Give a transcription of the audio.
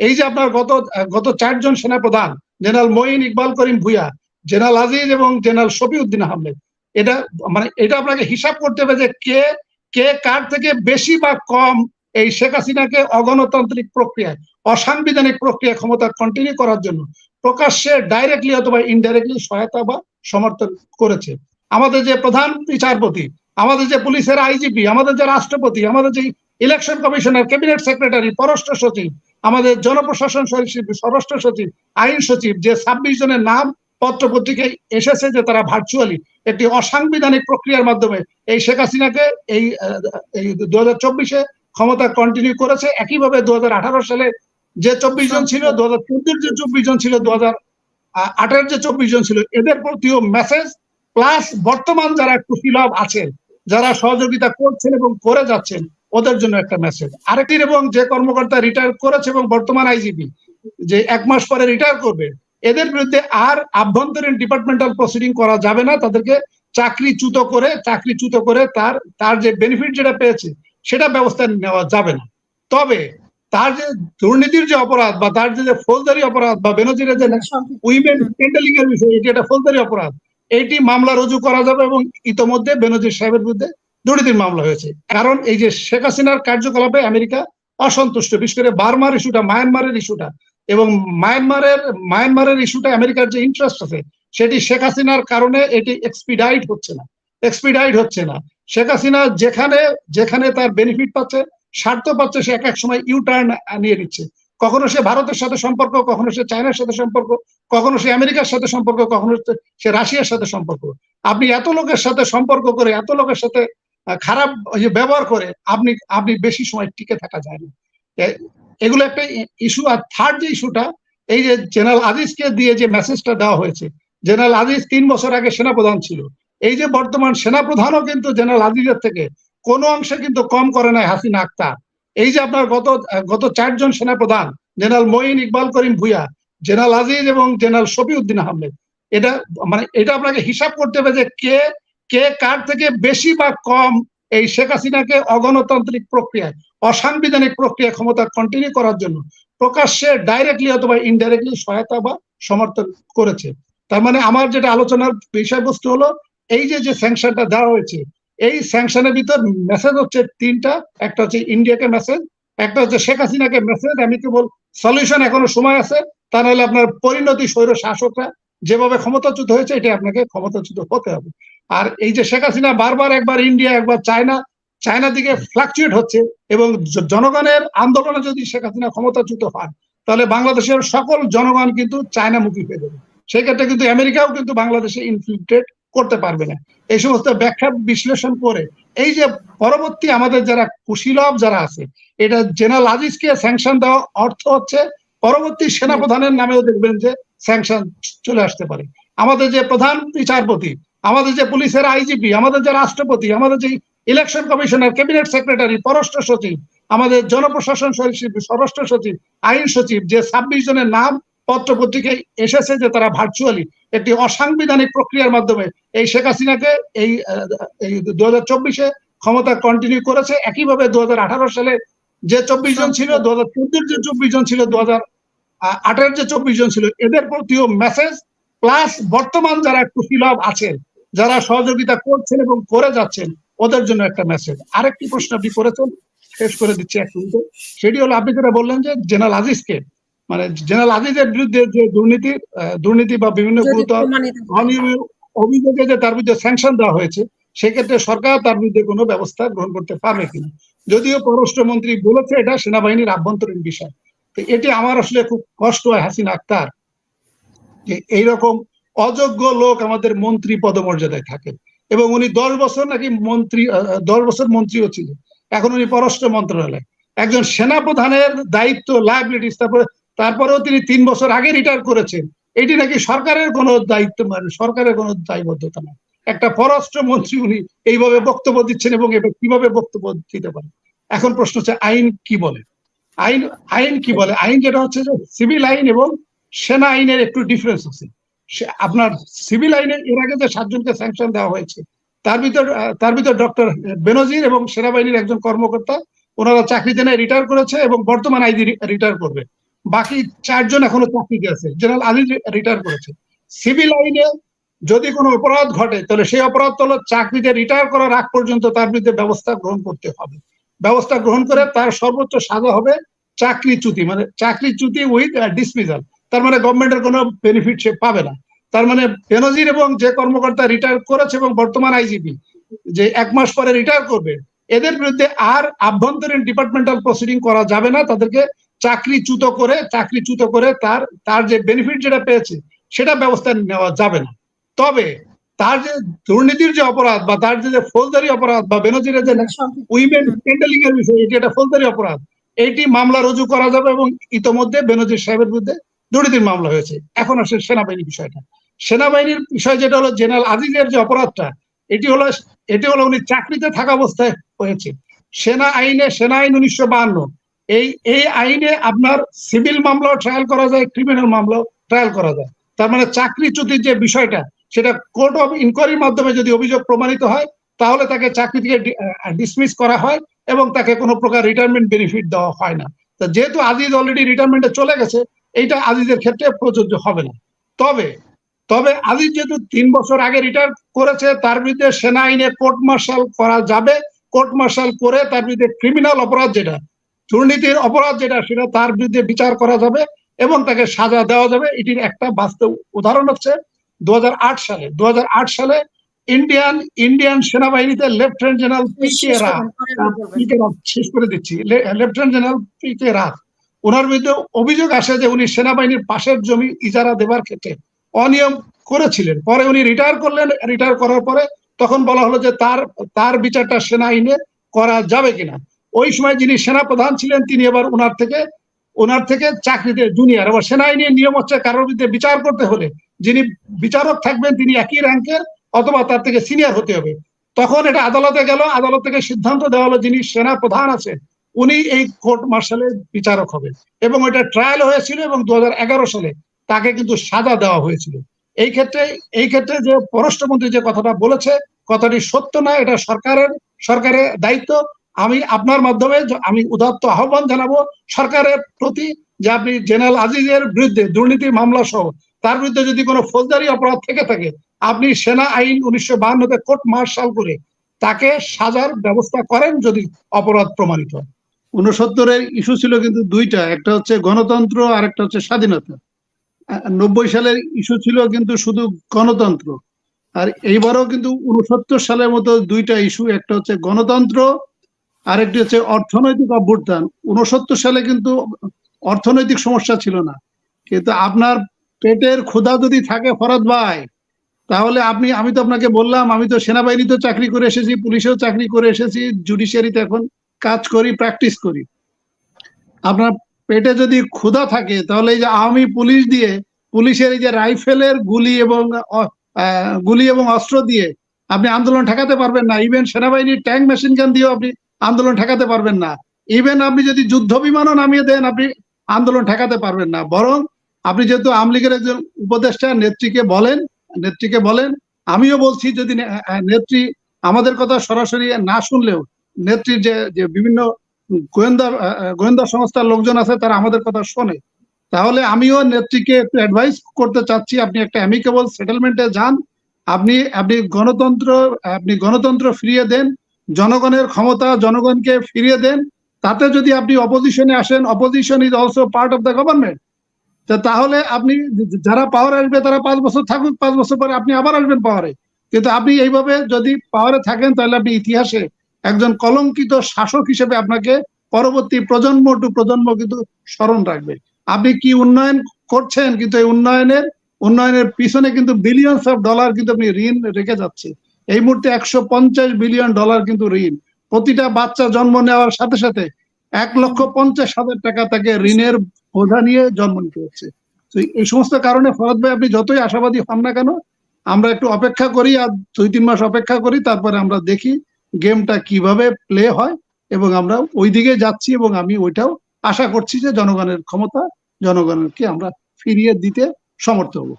এই যে আপনার গত গত চারজন সেনাপ্রধান, জেনারেল মঈন ইকবাল করিম ভুইয়া, জেনারেল আজিজ এবং জেনারেল শফিউদ্দিন আহমেদ, এটা মানে এটা আপনাকে হিসাব করতে হবে যে কে কে কার থেকে বেশি বা কম এই শেখ হাসিনাকে অগণতান্ত্রিক প্রক্রিয়ায়, অসাংবিধানিক প্রক্রিয়া ক্ষমতা কন্টিনিউ করার জন্য প্রকাশ্যে ডাইরেক্টলি অথবা ইনডাইরেক্টলি সহায়তা বা সমর্থন করেছে। আমাদের যে প্রধান বিচারপতি, আমাদের যে পুলিশের আইজিপি, আমাদের যে রাষ্ট্রপতি, আমাদের যে ইলেকশন কমিশনার ক্যাবিনেট সেক্রেটারি পররাষ্ট্র সচিব আমাদের জনপ্রশাসন সচিব স্বরাষ্ট্র সচিব আইন সচিব যে ছাব্বিশ জনের নাম পত্র পত্রিকায় এসেছে যে তারা ভার্চুয়ালি একটি অসাংবিধানিক প্রক্রিয়ার মাধ্যমে এই শেখ হাসিনাকে এই এই দু হাজার চব্বিশে ক্ষমতা কন্টিনিউ করেছে। একইভাবে দু হাজার আঠারো সালে যে চব্বিশ জন ছিল দু হাজার চোদ্দের যে চব্বিশ জন ছিল দু হাজার আঠারোর যে চব্বিশ জন ছিল এদের প্রতিও মেসেজ প্লাস বর্তমান যারা কুশীলভ আছেন যারা সহযোগিতা করছেন এবং করে যাচ্ছেন ওদের জন্য একটা মেসেজ আরেকটি এবং যে কর্মকর্তা রিটায়ার করেছে এবং বর্তমান আইজিপি যে এক মাস পরে রিটায়ার করবে এদের বিরুদ্ধে আর আভ্যন্তরীণ ডিপার্টমেন্টাল প্রসিডিং করা যাবে না। তাদেরকে চাকরিচ্যুত করে চাকরিচ্যুত করে তার তার যে বেনিফিট যেটা পেয়েছে সেটা ব্যবস্থা নেওয়া যাবে না। তবে তার যে দুর্নীতির যে অপরাধ বা তার যে ফৌজদারি অপরাধ বা বেনজিরের যে উইমেন এর বিষয় এটি একটা ফৌজদারি অপরাধ। এটি মামলা রুজু করা যাবে এবং ইতোমধ্যে বেনজির সাহেবের বিরুদ্ধে দুর্নীতির মামলা হয়েছে। কারণ এই যে শেখ হাসিনার কার্যকলাপে আমেরিকা অসন্তুষ্ট, বিশেষ করে বার্মার ইস্যুটা, মায়ানমারের ইস্যুটা এবং মায়ানমারের মায়ানমারের ইস্যুটা আমেরিকার যে ইন্টারেস্ট আছে, সেটি শেখ হাসিনার কারণে এটি এক্সপিডাইট হচ্ছে না। এক্সপিডাইট হচ্ছে না। শেখ হাসিনা যেখানে যেখানে তার বেনিফিট পাচ্ছে, স্বার্থ পাচ্ছে, সে এক এক সময় ইউ টার্ন নিয়ে নিচ্ছে। কখনো সে ভারতের সাথে সম্পর্ক, কখনো সে চায়নার সাথে সম্পর্ক, কখনো সে আমেরিকার সাথে সম্পর্ক, কখনো সে রাশিয়ার সাথে সম্পর্ক। আপনি এত লোকের সাথে সম্পর্ক করে, এত লোকের সাথে খারাপ ব্যবহার করে আপনি আপনি বেশি সময় টিকে থাকা যায় না। এগুলো একটা ইস্যু আর থার্ড যে ইস্যুটা এই যে জেনারেল আজিজকে দিয়ে যে মেসেজটা দেওয়া হয়েছে, জেনারেল আজিজ তিন বছর আগে সেনাপ্রধান ছিল। এই যে বর্তমান সেনাপ্রধানও কিন্তু জেনারেল আজিজের থেকে কোনো অংশে কিন্তু কম করে নাই হাসিনা আক্তার। এই যে আপনার গত গত চারজন সেনাপ্রধান, জেনারেল মঈন ইকবাল করিম ভুইয়া, জেনারেল আজিজ এবং জেনারেল শফিউদ্দিন আহমেদ, এটা মানে এটা আপনাকে হিসাব করতে হবে যে কে কে কার থেকে বেশি বা কম এই শেখ হাসিনাকে অগণতান্ত্রিক প্রক্রিয়ায়, অসাংবিধানিক প্রক্রিয়া ক্ষমতা কন্টিনিউ করার জন্য প্রকাশ্যে ডাইরেক্টলি অথবা ইনডাইরেক্টলি সহায়তা বা সমর্থন করেছে। তার মানে আমার যেটা আলোচনার বিষয়বস্তু হলো, এই যে যে স্যাংশনটা দেওয়া হয়েছে, এই স্যাংশনের ভিতর মেসেজ হচ্ছে তিনটা, একটা হচ্ছে ইন্ডিয়াকে মেসেজ একটা হচ্ছে শেখ হাসিনাকে মেসেজ আমি কেবল সলিউশন এখনও সময় আছে, তা নাহলে আপনার পরিণতি স্বৈর শাসকরা যেভাবে ক্ষমতাচ্যুত হয়েছে এটা আপনাকে ক্ষমতাচ্যুত হতে হবে। আর এই যে শেখ হাসিনা বারবার একবার ইন্ডিয়া একবার চায়না চায়না দিকে ফ্লাকচুয়েট হচ্ছে এবং জনগণের আন্দোলনে যদি শেখ হাসিনা ক্ষমতাচ্যুত হয় তাহলে বাংলাদেশের সকল জনগণ কিন্তু চায়নামুখী হয়ে যাবে। সেক্ষেত্রে কিন্তু আমেরিকাও কিন্তু বাংলাদেশে ইনফ্লিক্টেড করতে পারবে না। এই সমস্ত ব্যাখ্যা বিশ্লেষণ করে এই যে পরবর্তী আমাদের যারা কুশীলভ যারা আছে, এটা জেনারেল আজিজকে স্যাংশন দেওয়া অর্থ হচ্ছে পরবর্তী সেনাপ্রধানের নামেও দেখবেন যে স্যাংশন চলে আসতে পারে। আমাদের যে প্রধান বিচারপতি আমাদের যে পুলিশের আইজিপি আমাদের যে রাষ্ট্রপতি আমাদের যে ইলেকশন কমিশনার ক্যাবিনেট সেক্রেটারি পররাষ্ট্র সচিব আমাদের জনপ্রশাসন সচিব স্বরাষ্ট্র সচিব আইন সচিব যে ছাব্বিশ জনের নাম পত্র পত্রিকায় এসেছে যে তারা ভার্চুয়ালি একটি অসাংবিধানিক প্রক্রিয়ার মাধ্যমে এই শেখ হাসিনাকে এই দু হাজার চব্বিশে ক্ষমতা কন্টিনিউ করেছে। একইভাবে দু হাজার আঠারো সালে যে চব্বিশ জন ছিল দু হাজার চোদ্দের যে চব্বিশ জন ছিল দু হাজার আঠারোর যে চব্বিশ জন ছিল এদের প্রতিও মেসেজ প্লাস বর্তমান যারা কুশীলভ আছেন যারা সহযোগিতা করছেন এবং করে যাচ্ছেন ওদের জন্য একটা মেসেজ আরেকটি প্রশ্ন আপনি করেছেন শেষ করে দিচ্ছি এক মিনিটে। সেটি হলো আপনি যেটা বললেন যে জেনারেল আজিজকে মানে জেনারেল আজিজের বিরুদ্ধে যে দুর্নীতি দুর্নীতি বা বিভিন্ন গুরুতর অভিযোগে যে তার বিরুদ্ধে স্যাংশন দেওয়া হয়েছে সেক্ষেত্রে সরকার তার বিরুদ্ধে কোনো ব্যবস্থা গ্রহণ করতে পারবে কিনা? যদিও পররাষ্ট্রমন্ত্রী বলেছে এটা সেনাবাহিনীর আভ্যন্তরীণ বিষয়। এটি আমার আসলে খুব কষ্ট হয়, হাসিনা আক্তার, যে এইরকম অযোগ্য লোক আমাদের মন্ত্রী পদমর্যাদায় থাকে এবং উনি দশ বছর নাকি মন্ত্রী দশ বছর মন্ত্রীও ছিলেন। এখন উনি পররাষ্ট্র মন্ত্রণালয়। একজন সেনাপ্রধানের দায়িত্ব লাইবিলিটিস তারপরে, তারপরেও তিনি তিন বছর আগে রিটায়ার করেছেন। এটি নাকি সরকারের কোনো দায়িত্ব মানে সরকারের কোনো দায়বদ্ধতা নয়। একটা পররাষ্ট্র মন্ত্রী উনি এইভাবে বক্তব্য দিচ্ছেন এবং এটা কীভাবে বক্তব্য দিতে পারেন? এখন প্রশ্ন হচ্ছে, আইন কি বলে? আইন আইন কি বলে? আইন যেটা হচ্ছে যে সিভিল আইন এবং সেনা আইনের একটু ডিফারেন্স আছে। আপনার সিভিল আইনে এর আগে যে সাতজনকে স্যাংশন দেওয়া হয়েছে, তার ভিতর তার ভিতর ডক্টর বেনজির এবং সেনাবাহিনীর একজন কর্মকর্তা, ওনারা চাকরিতে নেয় রিটায়ার করেছে এবং বর্তমান আইজি রিটায়ার করবে। বাকি চারজন এখনও চাকরিতে আছে। জেনারেল আজিজ রিটায়ার করেছে। সিভিল আইনে যদি কোনো অপরাধ ঘটে, তাহলে সেই অপরাধ হলো চাকরিতে রিটায়ার করার আগ পর্যন্ত তার বিরুদ্ধে ব্যবস্থা গ্রহণ করতে হবে। ব্যবস্থা গ্রহণ করে তার সর্বোচ্চ সাজা হবে চাকরিচ্যুতি মানে চাকরিচ্যুতি উইথ ডিসমিজাল তার মানে গভর্নমেন্টের কোনো বেনিফিট সে পাবে না। তার মানে বেনজির এবং যে কর্মকর্তা রিটায়ার করেছে এবং বর্তমান আইজিপি যে এক মাস পরে রিটায়ার করবে, এদের বিরুদ্ধে আর আভ্যন্তরীণ ডিপার্টমেন্টাল প্রসিডিং করা যাবে না। তাদেরকে চাকরিচ্যুত করে চাকরিচ্যুত করে তার তার যে বেনিফিট যেটা পেয়েছে, সেটা ব্যবস্থা নেওয়া যাবে না। তবে তার যে দুর্নীতির যে অপরাধ বা তার যে ফৌজদারি অপরাধ বা বেনজিরের যে উইমেন স্ক্যান্ডালিং এর বিষয় এটি একটা ফৌজদারি অপরাধ। এইটি মামলা রুজু করা যাবে এবং ইতোমধ্যে বেনজির সাহেবের বিরুদ্ধে দুর্নীতির মামলা হয়েছে। এখন আসে সেনাবাহিনীর বিষয়টা। সেনাবাহিনীর বিষয় যেটা হলো জেনারেল আজিজের যে অপরাধটা এটি হলো এটি হলো উনি চাকরিতে থাকা অবস্থায় হয়েছে। সেনা আইনে সেনা আইন উনিশশো বাহান্ন। এই এই আইনে আপনার সিভিল মামলাও ট্রায়াল করা যায় ক্রিমিনাল মামলাও ট্রায়াল করা যায়। তার মানে চাকরিচ্যুতির যে বিষয়টা সেটা কোর্ট অফ ইনকোয়ারির মাধ্যমে যদি অভিযোগ প্রমাণিত হয়, তাহলে তাকে চাকরি থেকে ডিসমিস করা হয় এবং তাকে কোনো প্রকার রিটায়ারমেন্ট বেনিফিট দেওয়া হয় না। তো যেহেতু আজিজ অলরেডি রিটায়ারমেন্টে চলে গেছে, এইটা আজিজের ক্ষেত্রে প্রযোজ্য হবে না। তবে তবে আজিজ যেহেতু তিন বছর আগে রিটায়ার করেছে, তার বিরুদ্ধে সেনা আইনে কোর্ট মার্শাল করা যাবে। কোর্ট মার্শাল করে তার বিরুদ্ধে ক্রিমিনাল অপরাধ যেটা, দুর্নীতির অপরাধ যেটা, সেটা তার বিরুদ্ধে বিচার করা যাবে এবং তাকে সাজা দেওয়া যাবে। এটির একটা বাস্তব উদাহরণ হচ্ছে দু হাজার আট সালে দু হাজার আট সালে ইন্ডিয়ান ইন্ডিয়ান সেনাবাহিনীতে লেফটেন্যান্ট জেনারেল পি কে রাত শেষ করে দিচ্ছি। লেফটেন্যান্ট জেনারেল পি কে ওনার বিরুদ্ধে অভিযোগ আসে যে উনি সেনাবাহিনীর পাশের জমি ইজারা দেবার ক্ষেত্রে অনিয়ম করেছিলেন। পরে উনি রিটায়ার করলেন। রিটায়ার করার পরে তখন বলা হলো যে তার তার বিচারটা সেনা আইনে করা যাবে কিনা। ওই সময় যিনি সেনা প্রধান ছিলেন তিনি এবার ওনার থেকে ওনার থেকে চাকরিতে জুনিয়র এবার সেনা আইনের নিয়ম হচ্ছে কারোর বিরুদ্ধে বিচার করতে হলে যিনি বিচারক থাকবেন তিনি একই র্যাঙ্কের অথবা তার থেকে সিনিয়র হতে হবে। তখন এটা আদালতে গেল, আদালত থেকে সিদ্ধান্ত দেওয়া হলো যিনি সেনা প্রধান আছেন, উনি এই কোর্ট মার্শালের বিচারক হবেন। এবং এটা ট্রায়াল হয়েছিল এবং দু সালে তাকে কিন্তু সাজা দেওয়া হয়েছিল। এই ক্ষেত্রে এই ক্ষেত্রে যে পররাষ্ট্রমন্ত্রী যে কথাটা বলেছে, কথাটি সত্য না, এটা সরকারের সরকারের দায়িত্ব। আমি আপনার মাধ্যমে আমি উদাত্ত আহ্বান জানাব সরকারের প্রতি যে আপনি জেনারেল আজিজের বিরুদ্ধে দুর্নীতির মামলা সহ তার বিরুদ্ধে যদি কোনো ফৌজদারি অপরাধ থেকে থাকে, আপনি সেনা আইন উনিশশো বাহান্নতে কোর্ট মার্শাল করে তাকে সাজার ব্যবস্থা করেন যদি অপরাধ প্রমাণিত হয়। উনসত্তরের ইস্যু ছিল কিন্তু দুইটা, একটা হচ্ছে গণতন্ত্র আর একটা হচ্ছে স্বাধীনতা। নব্বই সালের ইস্যু ছিল কিন্তু শুধু গণতন্ত্র। আর এইবারও কিন্তু উনসত্তর সালের মতো দুইটা ইস্যু, একটা হচ্ছে গণতন্ত্র আর একটি হচ্ছে অর্থনৈতিক অভ্যুত্থান। উনসত্তর সালে কিন্তু অর্থনৈতিক সমস্যা ছিল না। কিন্তু আপনার পেটের ক্ষুধা যদি থাকে ফরত ভাই, তাহলে আপনি, আমি তো আপনাকে বললাম, আমি তো সেনাবাহিনীতেও চাকরি করে এসেছি, পুলিশেও চাকরি করে এসেছি, জুডিশিয়ারিতে এখন কাজ করি, প্র্যাকটিস করি। আপনার পেটে যদি ক্ষুধা থাকে, তাহলে এই যে আওয়ামী পুলিশ দিয়ে, পুলিশের এই যে রাইফেলের গুলি এবং গুলি এবং অস্ত্র দিয়ে আপনি আন্দোলন ঠেকাতে পারবেন না। ইভেন সেনাবাহিনীর ট্যাঙ্ক, মেশিন গান দিয়েও আপনি আন্দোলন ঠেকাতে পারবেন না। ইভেন আপনি যদি যুদ্ধ বিমানও নামিয়ে দেন, আপনি আন্দোলন ঠেকাতে পারবেন না। বরং আপনি যেহেতু আওয়ামী লীগের একজন উপদেষ্টা, নেত্রীকে বলেন নেত্রীকে বলেন, আমিও বলছি যদি নেত্রী আমাদের কথা সরাসরি না শুনলেও নেত্রীর যে যে বিভিন্ন গোয়েন্দা গোয়েন্দা সংস্থার লোকজন আছে তারা আমাদের কথা শোনে। তাহলে আমিও নেত্রীকে একটু অ্যাডভাইস করতে চাচ্ছি। আপনি একটা অ্যামিকেবল সেটেলমেন্টে যান। আপনি আপনি গণতন্ত্র আপনি গণতন্ত্র ফিরিয়ে দেন। জনগণের ক্ষমতা জনগণকে ফিরিয়ে দেন। তাতে যদি আপনি অপোজিশনে আসেন opposition is also part of the government তাহলে আপনি যারা পাওয়ারে আসবে তারা পাঁচ বছর থাকুক, পাঁচ বছর পরে আপনি আবার আসবেন পাওয়ারে কিন্তু আপনি এইভাবে যদি পাওয়ারে থাকেন, তাহলে আপনি ইতিহাসে একজন কলঙ্কিত শাসক হিসেবে আপনাকে পরবর্তী প্রজন্ম টু প্রজন্ম কিন্তু স্মরণ রাখবে। আপনি কি উন্নয়ন করছেন কিন্তু এই উন্নয়নের উন্নয়নের পিছনে কিন্তু বিলিয়নস অফ ডলার কিন্তু আপনি ঋণ রেখে যাচ্ছে। এই মুহূর্তে একশো পঞ্চাশ বিলিয়ন ডলার কিন্তু ঋণ। প্রতিটা বাচ্চা জন্ম নেওয়ার সাথে সাথে এক লক্ষ পঞ্চাশ হাজার টাকা তাকে ঋণের বোঝা নিয়ে জন্ম নিতে হচ্ছে। তো এই সমস্ত কারণে ফরদ ভাই, আপনি যতই আশাবাদী হন না কেন, আমরা একটু অপেক্ষা করি আর দুই তিন মাস অপেক্ষা করি, তারপরে আমরা দেখি গেমটা কীভাবে প্লে হয় এবং আমরা ওই দিকে যাচ্ছি এবং আমি ওইটাও আশা করছি যে জনগণের ক্ষমতা, জনগণকে আমরা ফিরিয়ে দিতে সমর্থ হব।